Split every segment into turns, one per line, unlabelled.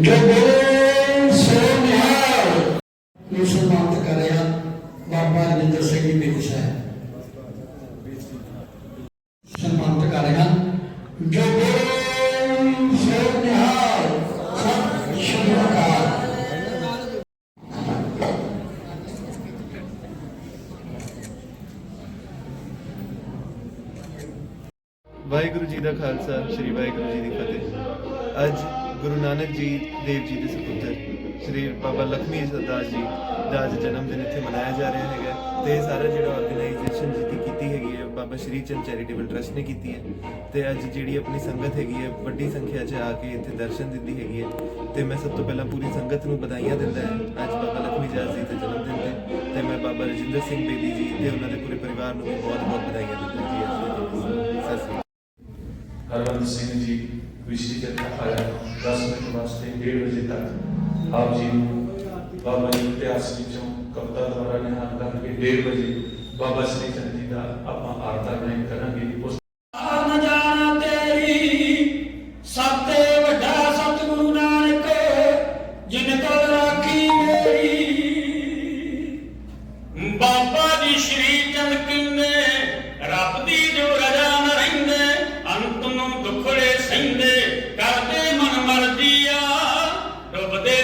ਜੋ ਬੋਲੇ ਸੋ ਨਿਹਾਲ ਨੂੰ ਸਨਮਾਨਿਤ ਕਰ ਰਹੇ ਬਾਬਾ ਨਿੰਦਰ ਸਿੰਘ ਜੀ ਮੇਰੀ ਸਾਹਿਬ ਸਨਮਾਨਿਤ ਕਰ ਜੋ ਗੁਰੂ ਸੋ ਨਿਹਾਲ ਸਤਿ ਸ਼੍ਰੀ
ਵਾਹਿਗੁਰੂ ਜੀ ਦਾ ਖਾਲਸਾ, ਸ੍ਰੀ ਵਾਹਿਗੁਰੂ ਜੀ ਦੀ ਫਤਿਹ। ਅੱਜ ਗੁਰੂ ਨਾਨਕ ਜੀ, ਦੇਵ ਜੀ ਦੇ ਸੁਪੁੱਤਰ, ਸ੍ਰੀ ਬਾਬਾ ਲਖਮੀ ਦਾਸ ਜੀ ਦਾ ਅੱਜ ਜਨਮ ਦਿਨ ਇੱਥੇ ਮਨਾਇਆ ਜਾ ਰਿਹਾ ਹੈਗਾ। ਤੇ ਇਹ ਸਾਰਾ ਜਿਹੜਾ ਆਰਗੇਨਾਈਜੇਸ਼ਨ ਜਿਹਦੀ ਕੀਤੀ ਹੈਗੀ ਹੈ, ਬਾਬਾ ਸ਼੍ਰੀ ਚੰਦ ਚੈਰੀਟੇਬਲ ਟਰਸਟ ਨੇ ਕੀਤੀ ਹੈ। ਤੇ ਅੱਜ ਜਿਹੜੀ ਆਪਣੀ ਸੰਗਤ ਹੈਗੀ ਹੈ, ਵੱਡੀ ਸੰਖਿਆ 'ਚ ਆ ਕੇ ਇੱਥੇ ਦਰਸ਼ਨ ਦਿੰਦੀ ਹੈਗੀ ਹੈ। ਤੇ ਮੈਂ ਸਭ ਤੋਂ ਪਹਿਲਾਂ ਪੂਰੀ ਸੰਗਤ ਨੂੰ ਵਧਾਈਆਂ ਦਿੰਦਾ ਹਾਂ। ਅੱਜ ਬਾਬਾ ਲਖਮੀ ਦਾਸ ਜੀ ਦੇ ਜਨਮ ਦਿਨ ਤੇ ਤੇ ਮੈਂ ਬਾਬਾ ਰਜਿੰਦਰ ਸਿੰਘ ਬੇਦੀ ਜੀ ਤੇ ਉਹਨਾਂ ਦੇ ਪੂਰੇ ਪਰਿਵਾਰ ਨੂੰ ਵੀ ਬਹੁਤ ਬਹੁਤ ਵਧਾਈਆਂ ਦਿੰਦਾ ਜੀ, ਅੱਜ ਦੇ ਦਿਨ। ਸਤਿ ਸ਼੍ਰੀ ਅਕਾਲ।
ਹਰਵੰਤ ਸਿੰਘ ਜੀ ਵਿਸ਼ੀ ਜੱਥਾ ਆਇਆ 10 ਮਿੰਟ ਵਾਸਤੇ 1:30 ਵਜੇ ਤੱਕ ਆਪ ਜੀ ਨੂੰ ਬਾਬਾ ਜੀ ਦੇ ਇਤਿਹਾਸ ਵਿੱਚੋਂ ਕਵਿਤਾ ਦੁਆਰਾ ਨਿਹਾਲ ਕਰਕੇ 1:30 ਵਜੇ ਬਾਬਾ ਸ੍ਰੀ ਚੰਦ ਜੀ ਦਾ ਆਪਾਂ ਆਰਤਾ ਗਾਇਨ ਕਰਾਂਗੇ ਉਸ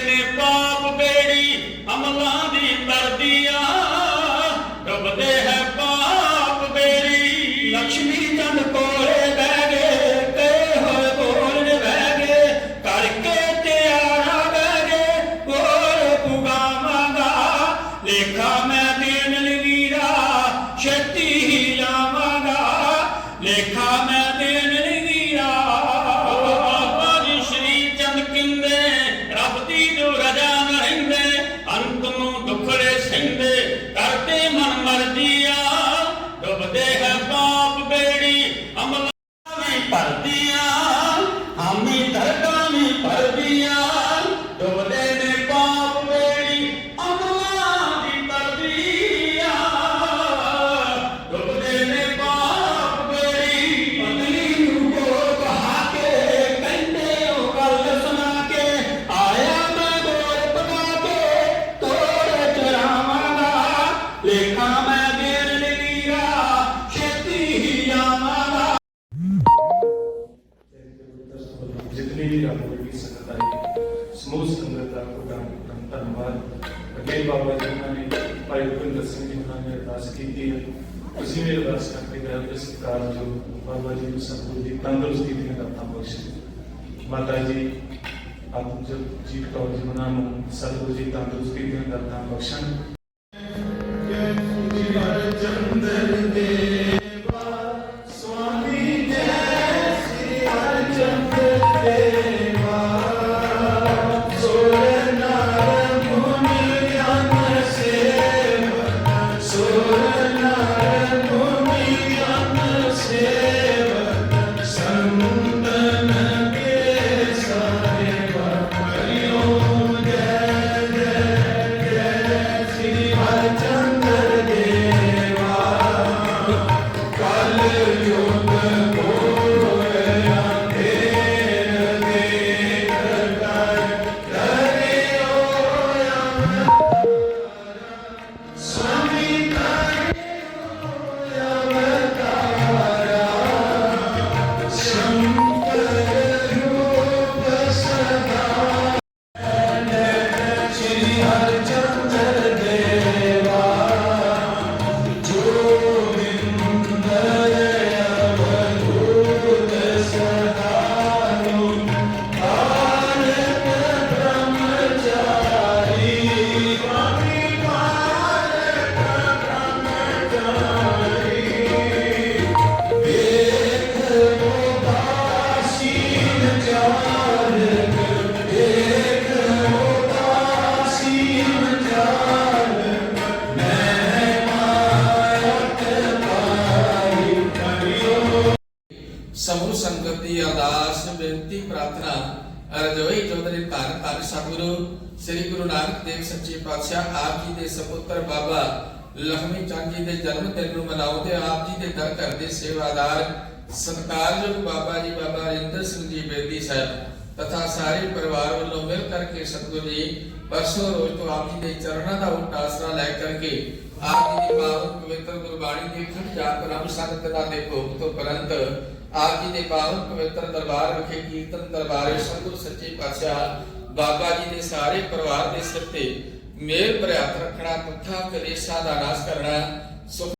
ਨੇ ਪਾਪ ਬੇੜੀ ਅਮਲਾਂ ਦੀ ਤਰਦੀਆ ਵੀ ਭਰਦੀਆਂ
ਭਾਈ ਰੁਪਿੰਦਰ ਸਿੰਘ ਜੀ ਉਹਨਾਂ ਨੇ ਅਰਦਾਸ ਕੀਤੀ ਹੈ। ਤੁਸੀਂ ਵੀ ਅਰਦਾਸ ਕਰਕੇ ਗਏ ਕਿ ਸਰਕਾਰ ਜੋ ਬਾਬਾ ਜੀ ਨੂੰ ਸਤਿਗੁਰ ਦੀ ਤੰਦਰੁਸਤੀ ਦੀਆਂ ਦਾਤਾਂ ਬਖਸ਼ੇ ਮਾਤਾ ਜੀ, ਆਪ ਜੀ ਕੌਰ ਜੀ ਉਹਨਾਂ ਨੂੰ ਸਤਿਗੁਰ ਜੀ ਤੰਦਰੁਸਤੀ ਦੀਆਂ ਦਾਤਾਂ ਬਖਸ਼ਣ
ਰਜੋਈ ਚੌਧਰੀ ਧੰਨ ਧੰਨ ਸਤਿਗੁਰੂ, ਸ੍ਰੀ ਗੁਰੂ ਨਾਨਕ ਦੇਵ ਸੱਚੇ ਪਾਤਸ਼ਾਹ, ਆਪ ਜੀ ਦੇ ਸੁਪੁੱਤਰ ਬਾਬਾ ਲਖਮੀ ਚੰਦ ਜੀ ਦੇ ਜਨਮ ਦਿਨ ਨੂੰ ਮਨਾਉਂਦੇ ਆਪ ਜੀ ਦੇ ਦਰ ਘਰ ਦੇ ਸੇਵਾਦਾਰ ਸਤਿਕਾਰਯੋਗ ਬਾਬਾ ਜੀ, ਬਾਬਾ ਰਿੰਦਰ ਸਿੰਘ ਜੀ ਬੇਦੀ ਸਾਹਿਬ ਤਥਾ ਸਾਰੇ ਪਰਿਵਾਰ ਵੱਲੋਂ ਮਿਲ ਕਰਕੇ ਸਤਿਗੁਰੂ ਜੀ ਪਰਸੋਂ ਰੋਜ਼ ਤੋਂ ਆਪ ਜੀ ਦੇ ਚਰਨਾਂ ਦਾ ਉਲਟ ਲੈ ਕਰਕੇ ਆਪ ਜੀ ਦੀ ਪਾਵਨ ਪਵਿੱਤਰ ਗੁਰਬਾਣੀ ਦੇ ਖੰਡ ਜਾਪ ਰਾਮ ਸੰਗਤ ਦਾ ਦੇ ਭੋਗ ਤੋਂ ਪਰੰਤ ਆਪ ਜੀ ਦੇ ਪਾਵਨ ਪਵਿੱਤਰ ਦਰਬਾਰ ਵਿਖੇ ਕੀਰਤਨ ਦਰਬਾਰੇ ਸਤਿਗੁਰੂ ਸੱਚੇ ਪਾਤਸ਼ਾਹ ਬਾਬਾ ਜੀ ਦੇ ਸਾਰੇ ਪਰਿਵਾਰ ਦੇ ਸਿਰ ਤੇ ਮੇਰ ਭਰਿਆ ਰੱਖਣਾ ਤੁੱਥਾ ਕਲੇਸ਼ਾਂ ਦਾ ਨਾਸ਼ ਕਰਨਾ, ਸੁਖ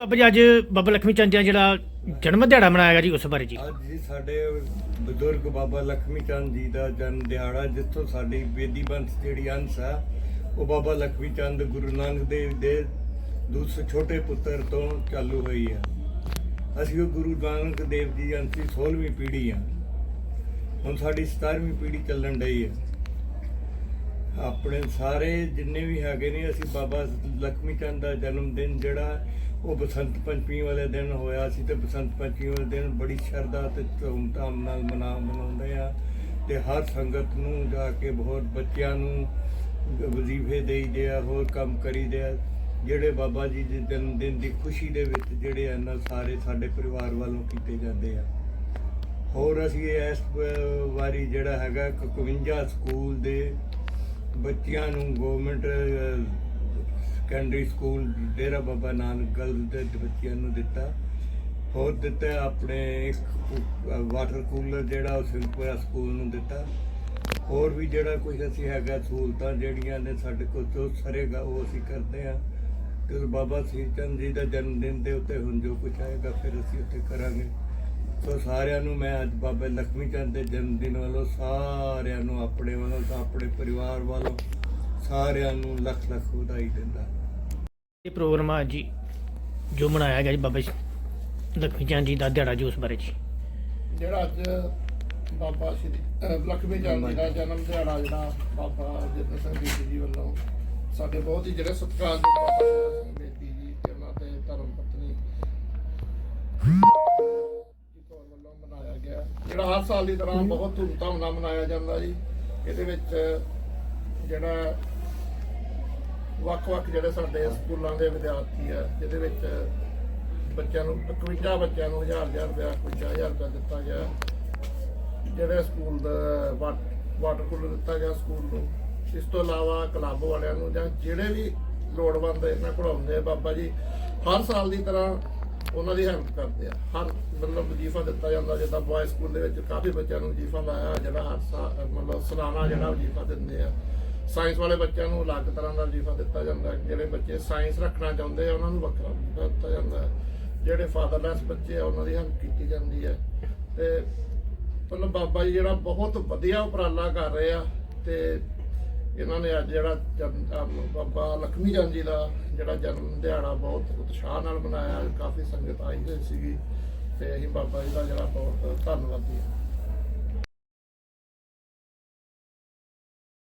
ਬਾਬਾ ਜੀ, ਅੱਜ ਬਾਬਾ ਲਖਮੀ ਚੰਦ ਜੀ ਦਾ ਜਿਹੜਾ ਜਨਮ ਦਿਹਾੜਾ ਮਨਾਇਆ ਗਿਆ ਜੀ, ਉਸ ਬਾਰੇ ਜੀ।
ਅੱਜ ਜੀ ਸਾਡੇ ਬਜ਼ੁਰਗ ਬਾਬਾ ਲਖਮੀ ਚੰਦ ਜੀ ਦਾ ਜਨਮ ਦਿਹਾੜਾ ਜਿੱਥੋਂ ਸਾਡੀ ਬੇਦੀ ਬੰਸ ਜਿਹੜੀ ਅੰਸ਼ ਆ, ਉਹ ਬਾਬਾ ਲਖਮੀ ਚੰਦ ਗੁਰੂ ਨਾਨਕ ਦੇਵ ਦੇ ਦੂਸਰੇ ਛੋਟੇ ਪੁੱਤਰ ਤੋਂ ਚਾਲੂ ਹੋਈ ਆ। ਅਸੀਂ ਉਹ ਗੁਰੂ ਨਾਨਕ ਦੇਵ ਜੀ ਅੰਸ਼ ਦੀ ਅੰਸ਼ੀ 16ਵੀਂ ਪੀੜ੍ਹੀ ਆ। ਹੁਣ ਸਾਡੀ 17ਵੀਂ ਪੀੜ੍ਹੀ ਚੱਲਣ ਡਈ ਹੈ ਆਪਣੇ ਸਾਰੇ ਜਿੰਨੇ ਵੀ ਹੈਗੇ ਨੇ, ਅਸੀਂ ਬਾਬਾ ਲਖਮੀ ਚੰਦ ਦਾ ਜਨਮ ਦਿਨ ਜਿਹੜਾ, ਉਹ ਬਸੰਤ ਪੰਚਮੀ ਵਾਲੇ ਦਿਨ ਹੋਇਆ। ਸੀ ਤੇ ਬਸੰਤ ਪੰਚਮੀ ਵਾਲੇ ਦਿਨ ਬੜੀ ਸ਼ਰਧਾ ਤੇ ਧੂਮਧਾਮ ਨਾਲ ਮਨਾ, ਮਨਾਉਂਦੇ ਆ ਤੇ ਹਰ ਸੰਗਤ ਨੂੰ ਜਾ ਕੇ ਬਹੁਤ ਬੱਚਿਆਂ ਨੂੰ ਵਜ਼ੀਫੇ ਦੇਈਦੇ ਆ, ਹੋਰ ਕੰਮ ਕਰੀਦੇ ਆ। ਜਿਹੜੇ ਬਾਬਾ ਜੀ ਦੇ ਜਨਮ ਦਿਨ ਦੀ ਖੁਸ਼ੀ ਦੇ ਵਿੱਚ ਜਿਹੜੇ ਆ ਨਾ, ਸਾਰੇ ਸਾਡੇ ਪਰਿਵਾਰ ਵੱਲੋਂ ਕੀਤੇ ਜਾਂਦੇ ਆ। ਹੋਰ ਅਸੀਂ ਇਸ ਵਾਰੀ ਜਿਹੜਾ ਹੈਗਾ 51 ਸਕੂਲ ਦੇ ਬੱਚਿਆਂ ਨੂੰ government secondary school Dera Baba Nanak girls ਦੇ ਬੱਚਿਆਂ ਨੂੰ ਦਿੱਤਾ। ਹੋਰ ਦਿੱਤਾ ਆਪਣੇ ਇੱਕ ਵਾਟਰ ਕੂਲਰ ਜਿਹੜਾ ਉਹ ਸਿੰਪੂਰਾ ਸਕੂਲ ਨੂੰ ਦਿੱਤਾ। ਹੋਰ ਵੀ ਜਿਹੜਾ ਕੁਝ ਅਸੀਂ ਹੈਗਾ ਸਹੂਲਤਾਂ ਜਿਹੜੀਆਂ ਨੇ ਸਾਡੇ ਕੋਲ, ਜੋ ਸਰੇਗਾ ਉਹ ਅਸੀਂ ਕਰਦੇ ਆ ਕਿ ਬਾਬਾ ਸ੍ਰੀ ਚੰਦ ਜੀ ਦਾ ਜਨਮ ਦਿਨ ਦੇ ਉੱਤੇ ਹੁਣ ਜੋ ਕੁਝ ਆਏਗਾ, ਫਿਰ ਅਸੀਂ ਉੱਥੇ ਕਰਾਂਗੇ। ਸੋ ਸਾਰਿਆਂ ਨੂੰ ਮੈਂ ਅੱਜ ਬਾਬਾ ਲਖਮੀ ਚੰਦ ਦੇ ਜਨਮ ਦਿਨ ਵੱਲੋਂ ਸਾਰਿਆਂ ਨੂੰ ਆਪਣੇ ਵੱਲੋਂ ਤੇ ਆਪਣੇ ਪਰਿਵਾਰ ਵੱਲੋਂ ਸਾਰਿਆਂ ਨੂੰ ਲੱਖ ਲੱਖ ਵਧਾਈ ਦਿੰਦਾ।
ਇਹ ਪ੍ਰੋਗਰਾਮ ਆ ਜੀ ਜੋ ਮਨਾਇਆ ਗਿਆ ਜੀ ਬਾਬਾ ਲక్ష్ਮੀ ਚੰਦ ਜੀ ਦਾ ਦਿਹਾੜਾ ਜੀ ਉਸ ਬਾਰੇ ਜੀ।
ਜਿਹੜਾ ਅੱਜ ਬਾਬਾ ਸ਼੍ਰੀ ਲਖਮੀ ਚੰਦ ਜੀ ਦਾ ਜਨਮ ਦਿਹਾੜਾ ਜਿਹੜਾ ਬਾਬਾ ਜਿੱਤ ਸਿੰਘ ਜੀ ਵੱਲੋਂ ਸਾਡੇ ਬਹੁਤ ਹੀ ਜਿਹੜੇ ਸਤਿਕਾਰਯੋਗ ਬਾਬਾ ਬੇਦੀ ਜੀ ਤੇ ਉਹਨਾਂ ਦੇ ਧਰਮ ਪਤਨੀ ਜੀ ਕੌਰ ਵੱਲੋਂ ਮਨਾਇਆ ਗਿਆ ਜਿਹੜਾ ਹਰ ਸਾਲ ਦੀ ਤਰ੍ਹਾਂ ਬਹੁਤ ਧੂਮਧਾਮ ਨਾਲ ਮਨਾਇਆ ਜਾਂਦਾ ਜੀ। ਇਹਦੇ ਵਿੱਚ ਜਿਹੜਾ ਵੱਖ-ਵੱਖ ਜਿਹੜੇ ਸਾਡੇ ਸਕੂਲਾਂ ਦੇ ਵਿਦਿਆਰਥੀ ਆ, ਜਿਹਦੇ ਵਿੱਚ ਬੱਚਿਆਂ ਨੂੰ 51 ਬੱਚਿਆਂ ਨੂੰ 1000 1000 ਰੁਪਇਆ ਕੋਈ 4000 ਰੁਪਇਆ ਦਿੱਤਾ ਗਿਆ। ਜਿਹੜੇ ਸਕੂਲ ਦਾ ਵਾਟ- ਵਾਟਰ ਕੂਲਰ ਦਿੱਤਾ ਗਿਆ ਸਕੂਲ ਨੂੰ। ਇਸ ਤੋਂ ਇਲਾਵਾ ਕਲੱਬ ਵਾਲਿਆਂ ਨੂੰ ਜਾਂ ਜਿਹੜੇ ਵੀ ਲੋੜਵੰਦ ਇਹਨਾਂ ਕੋਲ ਆਉਂਦੇ ਆ, ਬਾਬਾ ਜੀ, ਹਰ ਸਾਲ ਦੀ ਤਰ੍ਹਾਂ ਉਹਨਾਂ ਦੀ ਹੈਲਪ ਕਰਦੇ ਆ। ਹਰ ਮਤਲਬ ਵਜੀਫਾ ਦਿੱਤਾ ਜਾਂਦਾ, ਜਿੱਦਾਂ ਬॉय ਸਕੂਲ ਦੇ ਵਿੱਚ ਕਾਫੀ ਬੱਚਿਆਂ ਨੂੰ ਵਜੀਫਾ ਲਾਇਆ, ਜਿਹੜਾ ਹਰ ਸਾਲ ਮਤਲਬ ਸਾਲਾਨਾ ਜਿਹੜਾ ਵਜੀਫਾ ਦਿੰਦੇ ਆ। ਸਾਇੰਸ ਵਾਲੇ ਬੱਚਿਆਂ ਨੂੰ ਅਲੱਗ ਤਰ੍ਹਾਂ ਦਾ ਵਜੀਫਾ ਦਿੱਤਾ ਜਾਂਦਾ, ਜਿਹੜੇ ਬੱਚੇ ਸਾਇੰਸ ਰੱਖਣਾ ਚਾਹੁੰਦੇ ਆ, ਉਹਨਾਂ ਨੂੰ ਵੱਖਰਾ ਵਜੀਫਾ ਦਿੱਤਾ ਜਾਂਦਾ। ਜਿਹੜੇ ਫਾਦਰਲੈਸ ਬੱਚੇ ਆ, ਉਹਨਾਂ ਦੀ ਹੈਲਪ ਕੀਤੀ ਜਾਂਦੀ ਹੈ ਤੇ ਮਤਲਬ ਬਾਬਾ ਜੀ ਜਿਹੜਾ ਬਹੁਤ ਵਧੀਆ ਉਪਰਾਲਾ ਕਰ ਰਹੇ ਆ, ਤੇ ਇਹਨਾਂ ਨੇ ਅੱਜ ਜਿਹੜਾ ਜਨ- ਬਾਬਾ ਲਖਮੀ ਚੰਦ ਜੀ ਦਾ ਜਿਹੜਾ ਜਨਮ ਦਿਹਾੜਾ ਬਹੁਤ ਉਤਸ਼ਾਹ ਨਾਲ ਮਨਾਇਆ, ਕਾਫੀ ਸੰਗਤ ਆਈ ਹੋਈ ਸੀਗੀ ਤੇ ਅਸੀਂ ਬਾਬਾ ਜੀ ਦਾ ਜਿਹੜਾ ਬਹੁਤ ਧੰਨਵਾਦੀ ਹਾਂ।